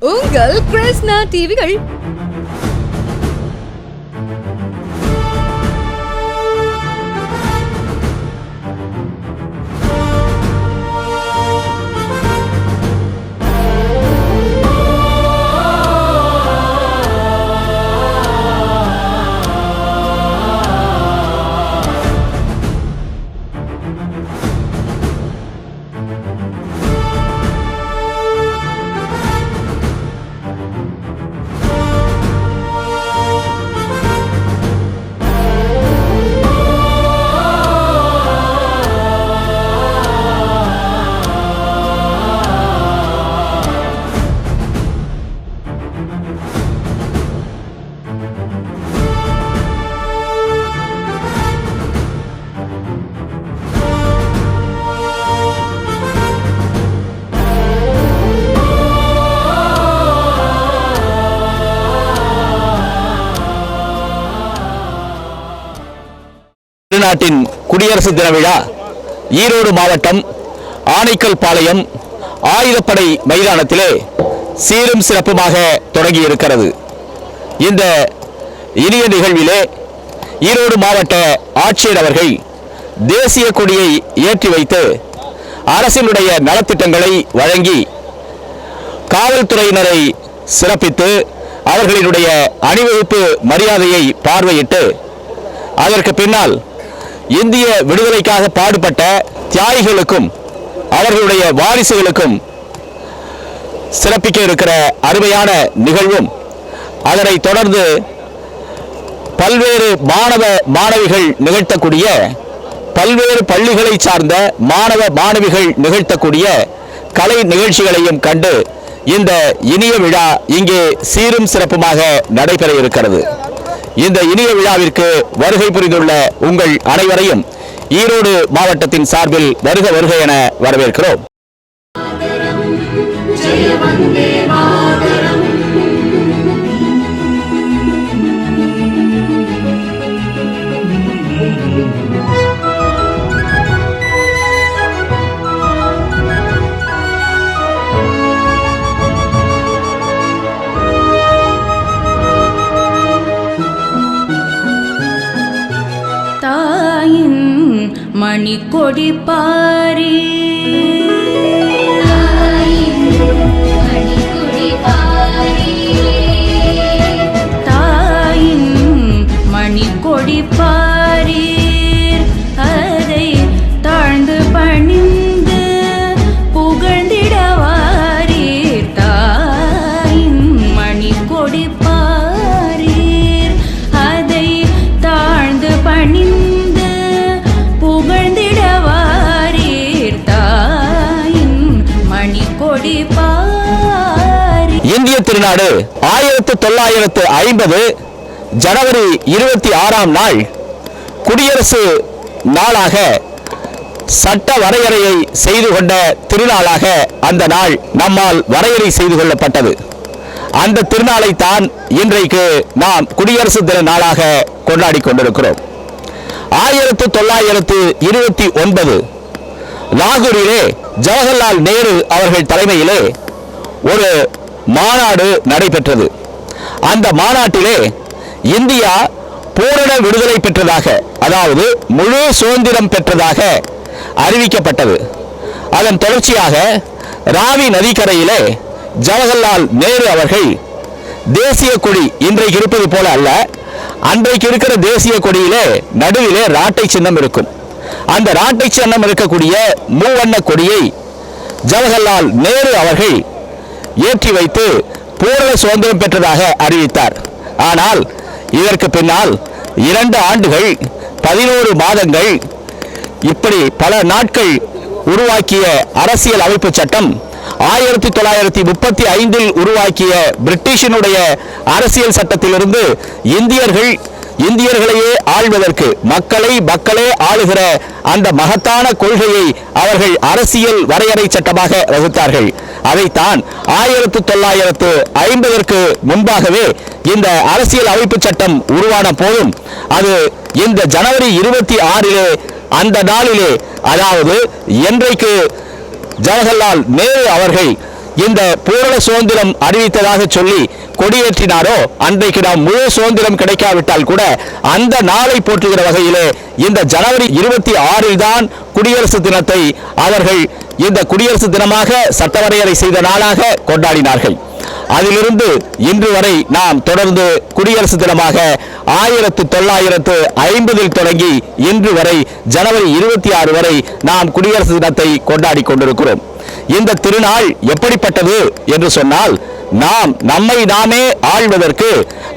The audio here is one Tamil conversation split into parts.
உங்கள் கிருஷ்ணா டிவிகள். குடியரசு தின விழா ஈரோடு மாவட்டம் ஆனைக்கல் பாளையம் ஆயுதப்படை மைதானத்திலே சீரும் சிறப்புமாக தொடங்கி இருக்கிறது இந்த இனிய நிகழ்விலே ஈரோடு மாவட்ட ஆட்சியர் அவர்கள் தேசிய கொடியை ஏற்றி வைத்து அரசினுடைய நலத்திட்டங்களை வழங்கி காவல்துறையினரை சிறப்பித்து அவர்களினுடைய அணிவகுப்பு மரியாதையை பார்வையிட்டு அதற்கு பின்னால் இந்திய விடுதலைக்காக பாடுபட்ட தியாகிகளுக்கும் அவர்களுடைய வாரிசுகளுக்கும் சிறப்பிக்க இருக்கிற அருமையான நிகழ்வும் அதனை தொடர்ந்து பல்வேறு மாணவ மாணவிகள் நிகழ்த்தக்கூடிய பல்வேறு பள்ளிகளை சார்ந்த மாணவ மாணவிகள் நிகழ்த்தக்கூடிய கலை நிகழ்ச்சிகளையும் கண்டு இந்த இனிய விழா இங்கே சீரும் சிறப்புமாக நடைபெற இருக்கிறது. இந்த இனிய விழாவிற்கு வருகை புரிந்துள்ள உங்கள் அனைவரையும் ஈரோடு மாவட்டத்தின் சார்பில் வருக வருக என வரவேற்கிறோம். கொடி பாரி. நாடு. ஆயிரத்து தொள்ளாயிரத்து ஐம்பது ஜனவரி இருபத்தி ஆறாம் நாள் குடியரசு நாளாக சட்ட வரையறையை செய்து கொண்ட திருநாளாக அந்த நாள் நம்மால் வரையறை செய்து கொள்ளப்பட்டது. அந்த திருநாளை தான் இன்றைக்கு நாம் குடியரசு தின நாளாக கொண்டாடி கொண்டிருக்கிறோம். ஆயிரத்து தொள்ளாயிரத்து இருபத்தி ஒன்பது லாகூரிலே ஜவஹர்லால் நேரு அவர்கள் தலைமையிலே ஒரு மாநாடு நடைபெற்றது. அந்த மாநாட்டிலே இந்தியா பூரண விடுதலை பெற்றதாக அதாவது முழு சுதந்திரம் பெற்றதாக அறிவிக்கப்பட்டது. அதன் தொடர்ச்சியாக ராவி நதிக்கரையிலே ஜவஹர்லால் நேரு அவர்கள் தேசிய கொடி இன்றைக்கு இருப்பது போல அல்ல அன்றைக்கு இருக்கிற தேசிய கொடியிலே நடுவிலே ராட்டை சின்னம் இருக்கும். அந்த ராட்டை சின்னம் இருக்கக்கூடிய மூவண்ண கொடியை ஜவஹர்லால் நேரு அவர்கள் ஏற்றி வைத்து பூரண சுதந்திரம் பெற்றதாக அறிவித்தார். ஆனால் இதற்கு பின்னால் இரண்டு ஆண்டுகள் பதினோரு மாதங்கள் இப்படி பல நாட்கள் உருவாக்கிய அரசியல் அமைப்பு சட்டம் ஆயிரத்தி தொள்ளாயிரத்தி முப்பத்தி ஐந்தில் உருவாக்கிய பிரிட்டிஷினுடைய அரசியல் சட்டத்திலிருந்து இந்தியர்கள் இந்தியர்களையே ஆள்வதற்கு மக்களை மக்களே ஆளுகிற அந்த மகத்தான கொள்கையை அவர்கள் அரசியல் வரையறை சட்டமாக வகுத்தார்கள். அதைத்தான் ஆயிரத்து தொள்ளாயிரத்து ஐம்பதற்கு முன்பாகவே இந்த அரசியல் அமைப்பு சட்டம் உருவான போதும் அது இந்த ஜனவரி இருபத்தி ஆறிலே அந்த நாளிலே அதாவது என்றைக்கு ஜவஹர்லால் நேரு அவர்கள் இந்த பூரண சுதந்திரம் அறிவித்ததாக சொல்லி கொடியேற்றினாரோ அன்றைக்கு நாம் முழு சுதந்திரம் கிடைக்காவிட்டால் கூட அந்த நாளை போற்றுகிற வகையிலே இந்த ஜனவரி இருபத்தி ஆறில் தான் குடியரசு தினத்தை அவர்கள் இந்த குடியரசு தினமாக சட்டவரையறை செய்த நாளாக கொண்டாடினார்கள். அதிலிருந்து இன்று வரை நாம் தொடர்ந்து குடியரசு தினமாக ஆயிரத்து தொள்ளாயிரத்து ஐம்பதில் தொடங்கி இன்று வரை ஜனவரி இருபத்தி ஆறு வரை நாம் குடியரசு தினத்தை கொண்டாடி கொண்டிருக்கிறோம். இந்த திருநாள் எப்படிப்பட்டது என்று சொன்னால் நாம் நம்மை நாமே ஆழ்வதற்கு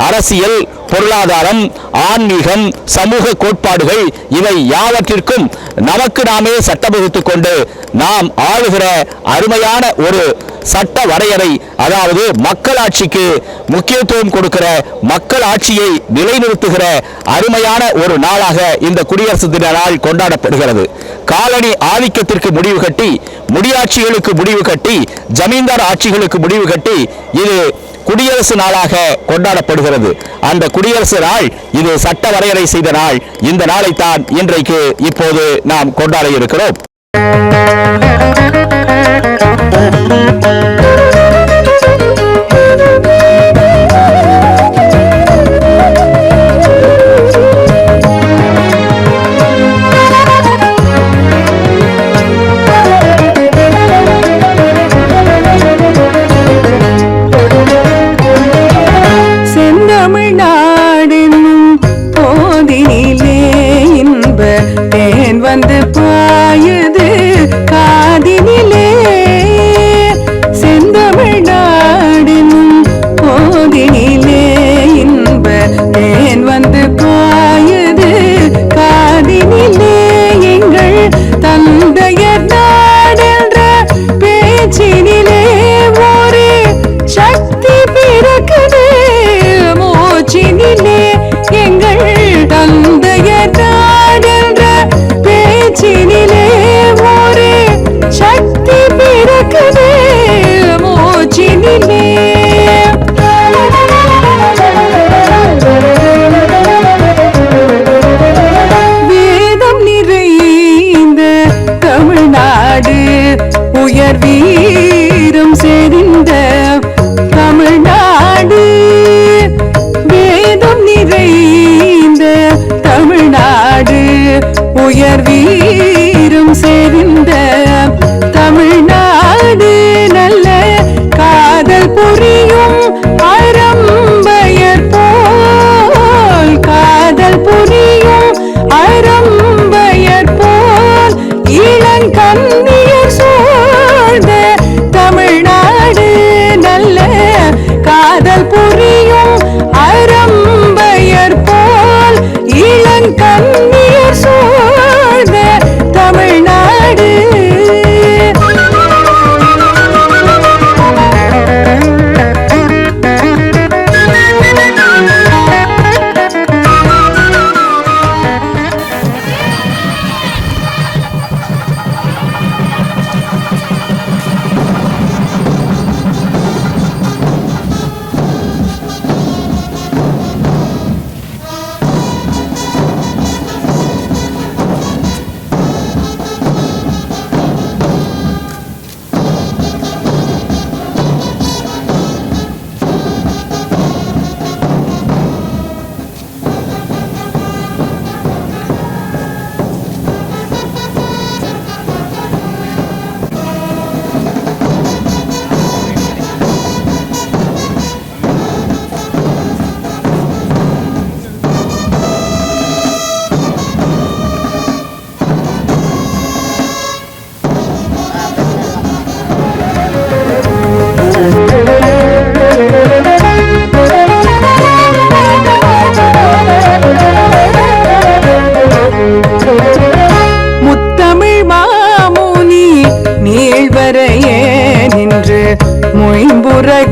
அரசியல் பொருளாதாரம் ஆன்மீகம் சமூக கோட்பாடுகள் இவை யாவற்றிற்கும் நமக்கு நாமே சட்டம் வகுத்து கொண்டு நாம் ஆளுகிற அருமையான ஒரு சட்ட வரையறை அதாவது மக்களாட்சிக்கு முக்கியத்துவம் கொடுக்கிற மக்கள் ஆட்சியை நிலைநிறுத்துகிற அருமையான ஒரு நாளாக இந்த குடியரசு தின நாள் கொண்டாடப்படுகிறது. காலனி ஆதிக்கத்திற்கு முடிவு கட்டி முடியாட்சிகளுக்கு முடிவு கட்டி ஜமீன்தார் ஆட்சிகளுக்கு முடிவு கட்டி இது குடியரசு நாளாக கொண்டாடப்படுகிறது. அந்த குடியரசு நாள் இது சட்ட வரையறை செய்த நாள். இந்த நாளைத்தான் இன்றைக்கு இப்போது நாம் கொண்டாட இருக்கிறோம்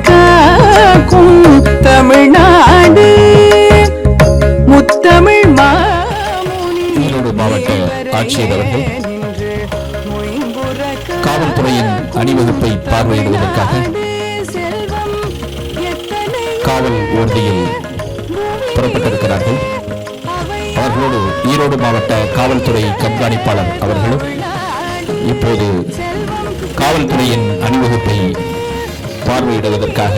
காக்கும் தமிழ்நாடு. முத்தமிழ் ஈரோடு மாவட்ட ஆட்சியர் அவர்கள் காவல்துறையின் அணிவகுப்பை பார்வையிடுவதற்காக காவல் ஊர்தியில் புறப்பட்டிருக்கிறார்கள். அவர்களோடு ஈரோடு மாவட்ட காவல்துறை கண்காணிப்பாளர் அவர்களும் இப்போது காவல்துறையின் அணிவகுப்பை பார்வையிடுவதற்காக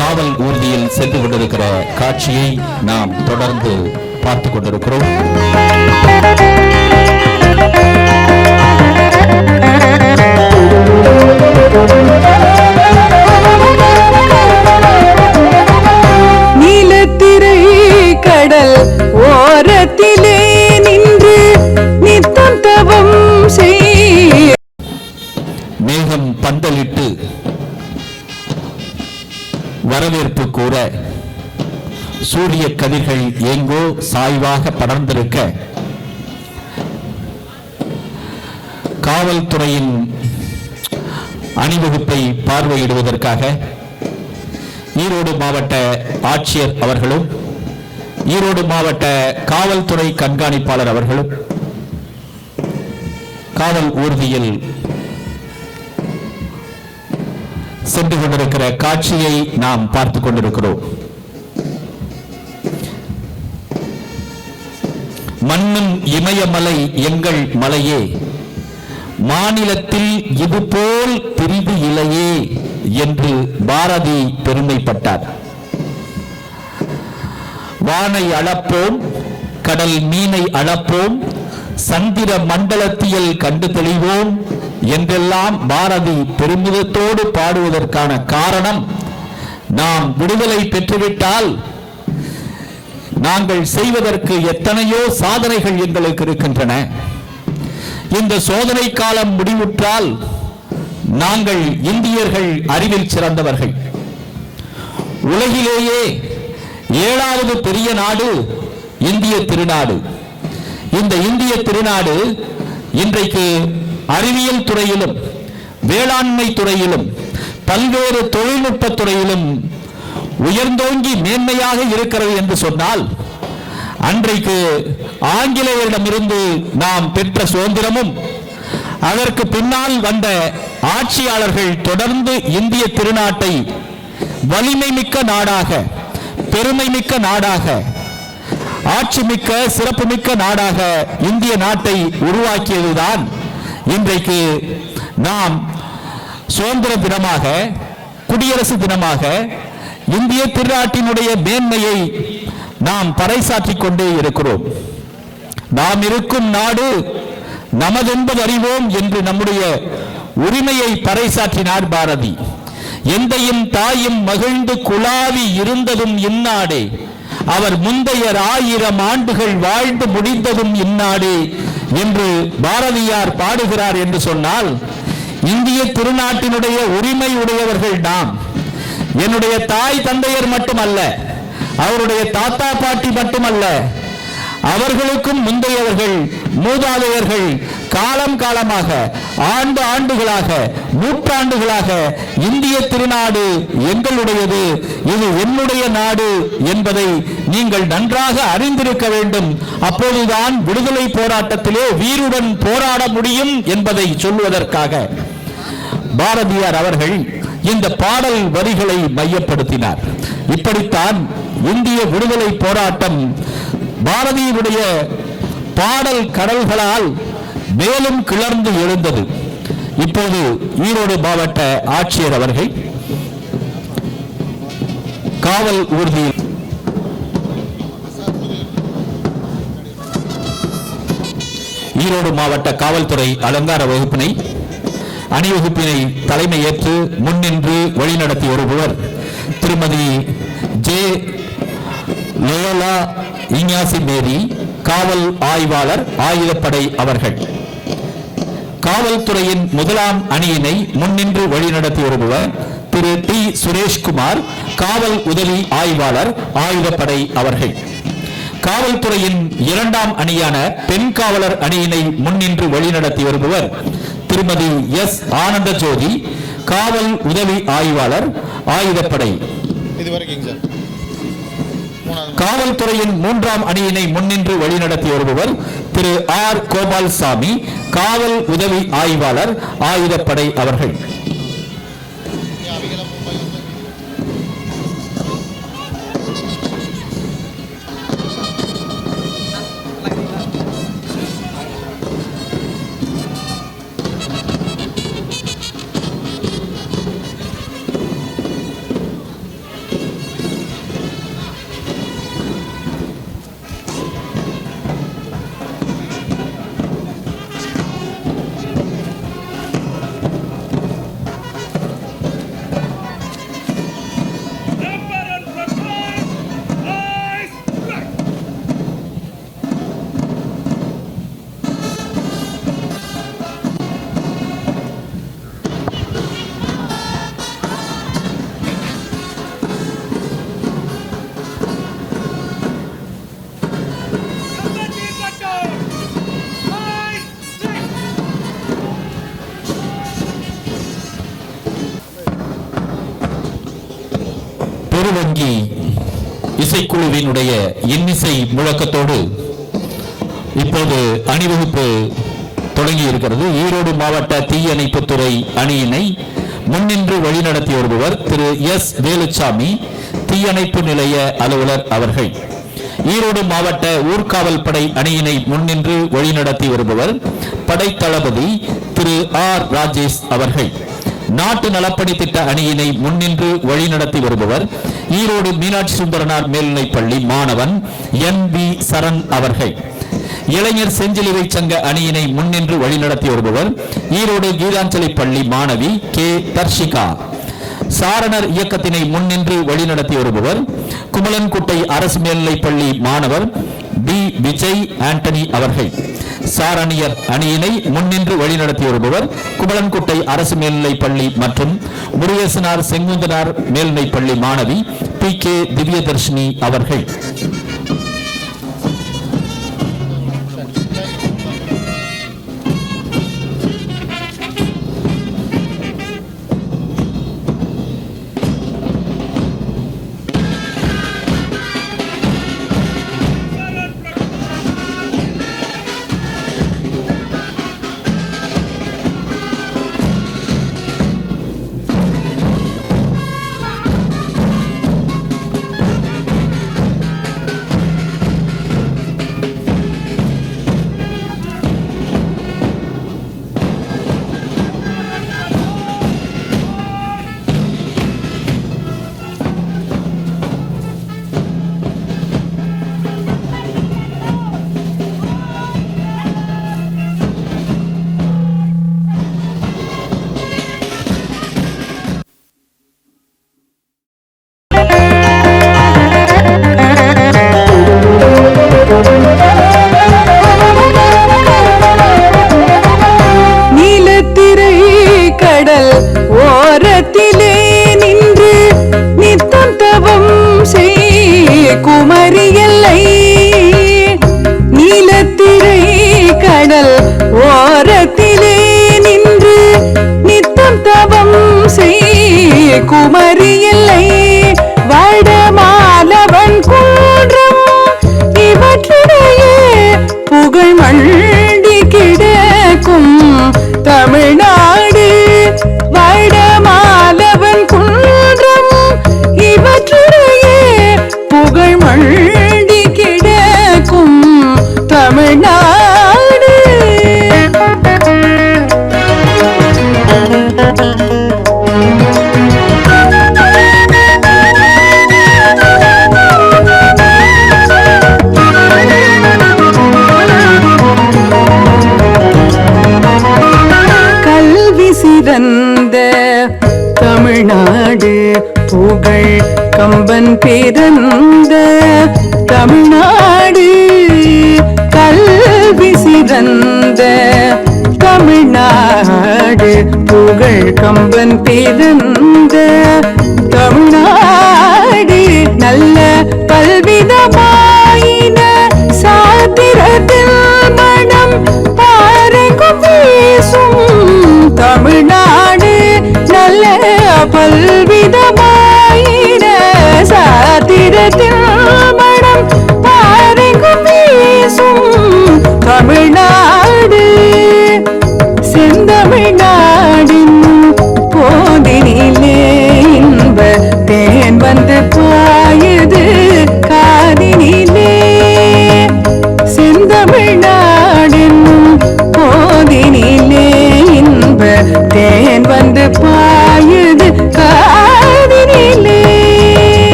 காவல் ஊர்தியில் சென்று கொண்டிருக்கிற காட்சியை நாம் தொடர்ந்து பார்த்து கொண்டிருக்கிறோம். சாய்வாக படர்ந்திருக்க. காவல்துறையின் அணிவகுப்பை பார்வையிடுவதற்காக ஈரோடு மாவட்ட ஆட்சியர் அவர்களும் ஈரோடு மாவட்ட காவல்துறை கண்காணிப்பாளர் அவர்களும் காவல் ஊர்தியில் சென்று கொண்டிருக்கிற காட்சியை நாம் பார்த்து கொண்டிருக்கிறோம். மண்ணும் இமயமலை எங்கள் மலையே. மாநிலத்தில் இதுபோல் பிரிவு இலையே என்று பாரதி பெருமைப்பட்டார். வானை அளப்போம் கடல் மீனை அளப்போம் சந்திர மண்டலத்தியல் கண்டு தெளிவோம் என்றெல்லாம் பாரதி பெருமிதத்தோடு பாடுவதற்கான காரணம் நாம் விடுதலை பெற்றுவிட்டால் நாங்கள் செய்வதற்கு எத்தனையோ சாதனைகள் எங்களுக்கு இருக்கின்றன. இந்த சோதனை காலம் முடிவுற்றால் நாங்கள் இந்தியர்கள் அறிவில் சிறந்தவர்கள். உலகிலேயே ஏழாவது பெரிய நாடு இந்திய திருநாடு. இந்த இந்திய திருநாடு இன்றைக்கு அறிவியல் துறையிலும் வேளாண்மை துறையிலும் பல்வேறு தொழில்நுட்ப துறையிலும் உயர்ந்தோங்கி மேன்மையாக இருக்கிறது என்று சொன்னால் அன்றைக்கு ஆங்கிலேயரிடமிருந்து நாம் பெற்ற சுதந்திரமும் அதற்கு பின்னால் வந்த ஆட்சியாளர்கள் தொடர்ந்து இந்திய திருநாட்டை வலிமை மிக்க நாடாக பெருமை மிக்க நாடாக ஆட்சி மிக்க சிறப்புமிக்க நாடாக இந்திய நாட்டை உருவாக்கியதுதான் இன்றைக்கு நாம் சுதந்திர தினமாக குடியரசு தினமாக இந்திய திருநாட்டினுடைய மேன்மையை நாம் பறைசாற்றிக் கொண்டே இருக்கிறோம். நாம் இருக்கும் நாடு நமதென்பது அறிவோம் என்று நம்முடைய உரிமையை பறைசாற்றினார் பாரதி. எந்தையும் தாயும் மகிழ்ந்து குழாவி இருந்ததும் இந்நாடே. அவர் முந்தையர் ஆயிரம் ஆண்டுகள் வாழ்ந்து முடிந்ததும் இந்நாடே என்று பாரதியார் பாடுகிறார் என்று சொன்னால் இந்திய திருநாட்டினுடைய உரிமை உடையவர்கள் நாம். என்னுடைய தாய் தந்தையர் மட்டுமல்ல அவருடைய தாத்தா பாட்டி மட்டுமல்ல அவர்களுக்கும் முந்தையவர்கள் மூதாதையர்கள் காலம் காலமாக ஆண்டு ஆண்டுகளாக நூற்றாண்டுகளாக இந்திய திருநாடு எங்களுடையது. இது என்னுடைய நாடு என்பதை நீங்கள் நன்றாக அறிந்திருக்க வேண்டும். அப்போதுதான் விடுதலை போராட்டத்திலே வீருடன் போராட முடியும் என்பதை சொல்வதற்காக பாரதியார் அவர்கள் இந்த பாடல் வரிகளை மையப்படுத்தினார். இப்படித்தான் இந்திய விடுதலை போராட்டம் பாரதியுடைய பாடல் கடல்களால் மேலும் கிளர்ந்து எழுந்தது. இப்போது ஈரோடு மாவட்ட ஆட்சியர் அவர்கள் காவல் ஊர்தியில் ஈரோடு மாவட்ட காவல்துறை அலங்கார வகுப்பினை அணிவகுப்பினை தலைமை ஏற்று முன்னின்று வழிநடத்தி வருபவர் திருமதி ஜே லோலா இஞ்ஞாசி மேரி காவல் ஆய்வாளர் ஆயுதப்படை அவர்கள். காவல்துறையின் முதலாம் அணியினை முன்னின்று வழிநடத்தி வருபவர் திரு டி சுரேஷ்குமார் காவல் உதவி ஆய்வாளர் ஆயுதப்படை அவர்கள். காவல்துறையின் இரண்டாம் அணியான பெண் காவலர் அணியினை முன்னின்று வழிநடத்தி வருபவர் திருமதி எஸ் ஆனந்த ஜோதி காவல் உதவி ஆய்வாளர் ஆயுதப்படை. காவல்துறையின் மூன்றாம் அணியினை முன்னின்று வழிநடத்தி வருபவர் திரு ஆர் கோபால்சாமி காவல் உதவி ஆய்வாளர் ஆயுதப்படை அவர்கள். மதுவங்கி இசைக்குழுவினுடைய இன்னிசை முழக்கத்தோடு இப்போது அணிவகுப்பு தொடங்கி இருக்கிறது. ஈரோடு மாவட்ட தீயணைப்புத்துறை அணியினை முன்னின்று வழிநடத்தி வருபவர் திரு எஸ் வேலுச்சாமி தீயணைப்பு நிலைய அலுவலர் அவர்கள். ஈரோடு மாவட்ட ஊர்காவல் படை அணியினை முன்னின்று வழிநடத்தி வருபவர் படை தளபதி திரு ஆர் ராஜேஷ் அவர்கள். நாட்டு நலப்பணி திட்ட அணியினை முன்னின்று வழிநடத்தி வருபவர் ஈரோடு மீனாட்சி சுந்தரனார் மேல்நிலைப் பள்ளி மாணவன் என் வி சரண் அவர்கள். இளைஞர் செஞ்சிலுவை சங்க அணியினை முன்னின்று வழிநடத்தி வருபவர் ஈரோடு கீதாஞ்சலி பள்ளி மாணவி கே. தர்ஷிகா. சாரணர் இயக்கத்தினை முன்னின்று வழிநடத்தி வருபவர் குமலன்குட்டை அரசு மேல்நிலைப் பள்ளி மாணவர் பி. விஜய் ஆண்டனி அவர்கள். சாரணியர் அணியினை முன்னின்று வழிநடத்தி வருபவர் குமலன்குட்டை அரசு மேல்நிலைப் பள்ளி மற்றும் முருகேசனார் செங்குந்தனார் மேல்நிலைப் பள்ளி மாணவி பி கே திவ்யதர்ஷினி அவர்கள். தமிழ்நாடு புகழ் கம்பன் பிறந்த தமிழ்நாடு கல்வி சிறந்த தமிழ்நாடு புகழ் கம்பன் பிறந்த with you.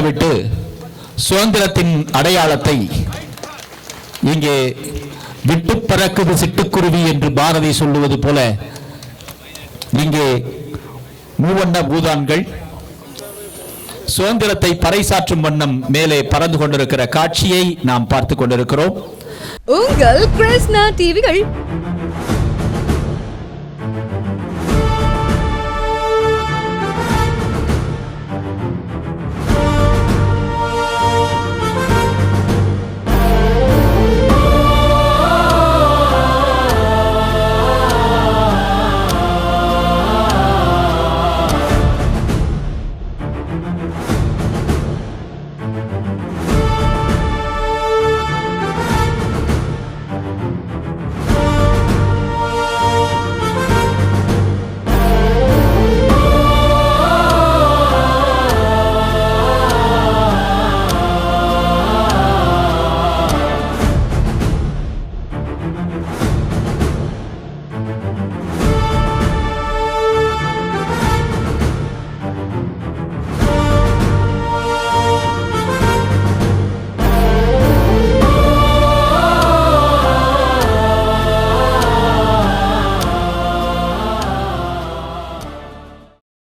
பறக்கவிட்டு சுதந்திரத்தின் அடையாளத்தை இங்கே விட்டு பறக்குது சிட்டுக்குருவி என்று பாரதி சொல்லுவது போல இங்கே மூவண்ண பூதான்கள் சுதந்திரத்தை பறைசாற்றும் வண்ணம் மேலே பறந்து கொண்டிருக்கிற காட்சியை நாம் பார்த்து கொண்டிருக்கிறோம். உங்கள் கிருஷ்ணா டிவிகள்